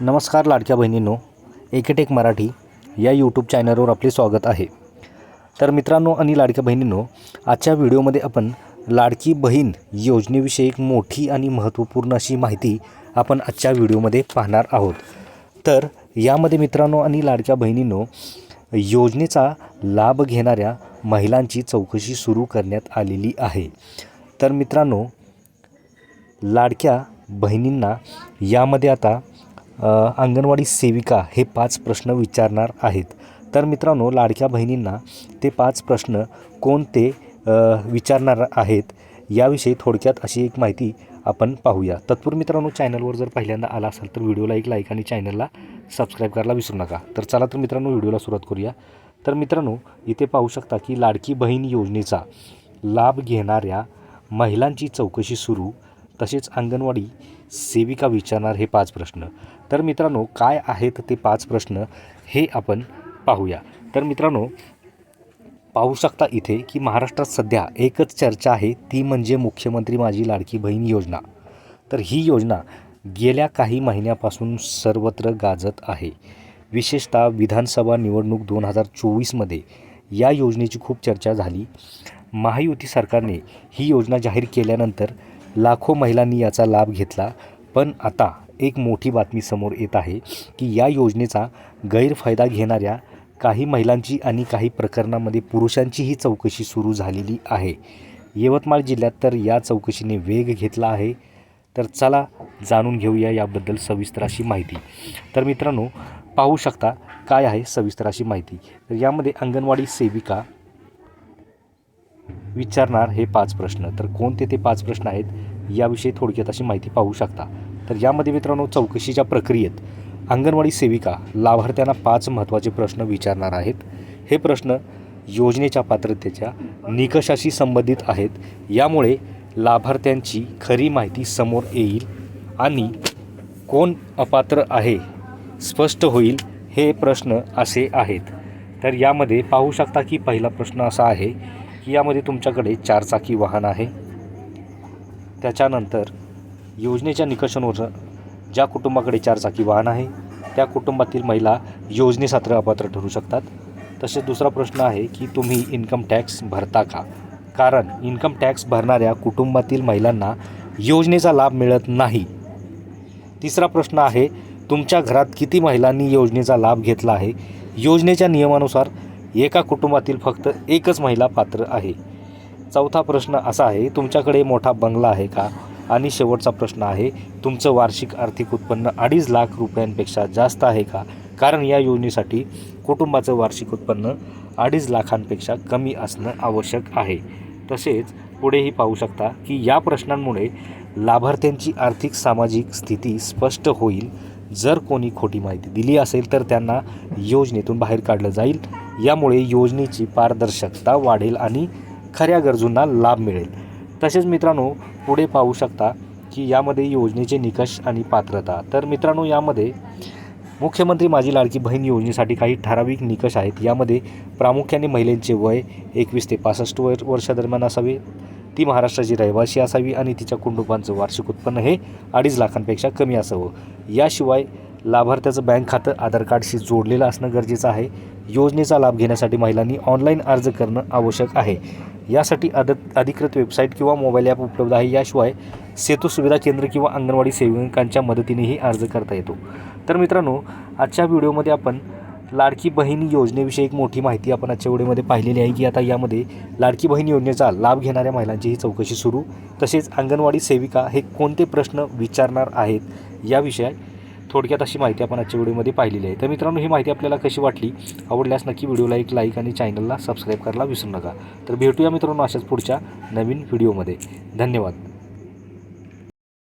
नमस्कार लाडक्या बहिणींनो एकेटेक मराठी या यूट्यूब चॅनलवर आपले स्वागत आहे. तर मित्रांनो आणि लाडक्या बहिणींनो आजच्या व्हिडिओमध्ये आपण लाडकी बहीण योजनेविषयी एक मोठी आणि महत्त्वपूर्ण अशी माहिती आपण आजच्या व्हिडिओमध्ये पाहणार आहोत. तर यामध्ये मित्रांनो आणि लाडक्या बहिणींनो योजनेचा लाभ घेणाऱ्या महिलांची चौकशी सुरू करण्यात आलेली आहे. तर मित्रांनो लाडक्या बहिणींना यामध्ये आता अंगणवाडी सेविका हे पाच प्रश्न विचारणार आहेत. तर मित्रांनो लाडक्या बहिणींना ते पाच प्रश्न कोणते विचारणार आहेत याविषयी थोडक्यात अशी एक माहिती आपण पाहूया. तत्पूर्वी मित्रांनो चॅनलवर जर पहिल्यांदा आला असाल तर व्हिडिओला एक लाईक आणि चॅनलला सबस्क्राईब करायला विसरू नका. तर चला तर मित्रांनो व्हिडिओला सुरुवात करूया. तर मित्रांनो इथे पाहू शकता की लाडकी बहीण योजनेचा लाभ घेणाऱ्या महिलांची चौकशी सुरू तसेच अंगणवाडी सेविका विचारणार हे पाच प्रश्न. तर मित्रांनो काय आहेत ते पाच प्रश्न हे आपण पाहूया. तर मित्रांनो पाहू शकता इथे की महाराष्ट्रात सध्या एकच चर्चा आहे ती म्हणजे मुख्यमंत्री माझी लाडकी बहीण योजना. तर ही योजना गेल्या काही महिन्यापासून सर्वत्र गाजत आहे. विशेषतः विधानसभा निवडणूक दोन हजार चोवीसमध्ये या योजनेची खूप चर्चा झाली. महायुती सरकारने ही योजना जाहीर केल्यानंतर लाखो महिलांनी याचा लाभ घेतला. पण आता एक मोठी बातमी समोर येत आहे की या योजनेचा गैरफायदा घेणाऱ्या काही महिलांची आणि काही प्रकरणामध्ये पुरुषांचीही चौकशी सुरू झालेली आहे. यवतमाळ जिल्ह्यात तर या चौकशीने वेग घेतला आहे. तर चला जाणून घेऊया याबद्दल सविस्तर अशी माहिती. तर मित्रांनो पाहू शकता काय आहे सविस्तर अशी माहिती. तर यामध्ये अंगणवाडी सेविका विचारणार हे पाच प्रश्न. तर कोणते ते पाच प्रश्न आहेत याविषयी थोडक्यात अशी माहिती पाहू शकता. तर यामध्ये मित्रांनो चौकशीच्या प्रक्रियेत अंगणवाडी सेविका लाभार्थ्यांना पाच महत्त्वाचे प्रश्न विचारणार आहेत. हे प्रश्न योजनेच्या पात्रतेच्या निकषाशी संबंधित आहेत. यामुळे लाभार्थ्यांची खरी माहिती समोर येईल आणि कोण अपात्र आहे स्पष्ट होईल हे प्रश्न असे आहेत. तर यामध्ये पाहू शकता की पहिला प्रश्न असा आहे यामध्ये तुमच्याकडे चारचाकी वाहन आहे. त्याच्यानंतर योजनेच्या निकषानुसार ज्या कुटुंबाकडे चारचाकी वाहन आहे त्या कुटुंबातील महिला योजनेसात्र अपात्र ठरू शकतात. तसेच दुसरा प्रश्न आहे की तुम्ही इन्कम टॅक्स भरता का? कारण इन्कम टॅक्स भरणाऱ्या कुटुंबातील महिलांना योजनेचा लाभ मिळत नाही. तिसरा प्रश्न आहे तुमच्या घरात किती महिलांनी योजनेचा लाभ घेतला आहे? योजनेच्या नियमानुसार एका कुटुंबातील फक्त एकच महिला पात्र आहे. चौथा प्रश्न असा आहे तुमच्याकडे मोठा बंगला आहे का? आणि शेवटचा प्रश्न आहे तुमचं वार्षिक आर्थिक उत्पन्न अडीच लाख रुपयांपेक्षा जास्त आहे का? कारण या योजनेसाठी कुटुंबाचं वार्षिक उत्पन्न अडीच लाखांपेक्षा कमी असणं आवश्यक आहे. तसेच पुढेही पाहू शकता की या प्रश्नांमुळे लाभार्थ्यांची आर्थिक सामाजिक स्थिती स्पष्ट होईल. जर कोणी खोटी माहिती दिली असेल तर त्यांना योजनेतून बाहेर काढलं जाईल. यामुळे योजनेची पारदर्शकता वाढेल आणि खऱ्या गरजूंना लाभ मिळेल. तसेच मित्रांनो पुढे पाहू शकता की यामध्ये योजनेचे निकष आणि पात्रता. तर मित्रांनो यामध्ये मुख्यमंत्री माझी लाडकी बहीण योजनेसाठी काही ठराविक निकष आहेत. यामध्ये प्रामुख्याने महिलांचे वय एकवीस ते पासष्ट वर वर्षादरम्यान असावे ती महाराष्ट्राची रहिवासी असावी आणि तिच्या कुटुंबांचं वार्षिक उत्पन्न हे अडीच लाखांपेक्षा कमी असावं. याशिवाय लाभार्थ्याचं बँक खातं आधार कार्डशी जोडलेलं असणं गरजेचं आहे. योजनेचा लाभ घेण्यासाठी महिलांनी ऑनलाईन अर्ज करणं आवश्यक आहे. यासाठी अद अधिकृत वेबसाईट किंवा मोबाईल ॲप उपलब्ध आहे. याशिवाय सेतू सुविधा केंद्र किंवा अंगणवाडी सेविकांच्या मदतीनेही अर्ज करता येतो. तर मित्रांनो आजच्या व्हिडिओमध्ये आपण लाडकी बहीण योजनेविषयी एक मोठी माहिती आपण आजच्या व्हिडिओमध्ये पाहिलेली आहे की आता यामध्ये लाडकी बहीण योजनेचा लाभ घेणाऱ्या महिलांची ही चौकशी सुरू. तसेच अंगणवाडी सेविका हे कोणते प्रश्न विचारणार आहेत याविषयी थोडक्यात अशी माहिती आपण आजच्या व्हिडिओमध्ये पाहिलेली आहे. तर मित्रांनो ही माहिती आपल्याला कशी वाटली? आवडल्यास नक्की व्हिडिओला एक लाईक आणि चॅनलला सबस्क्राईब करायला विसरू नका. तर भेटूया मित्रांनो अशाच पुढच्या नवीन व्हिडिओमध्ये. धन्यवाद.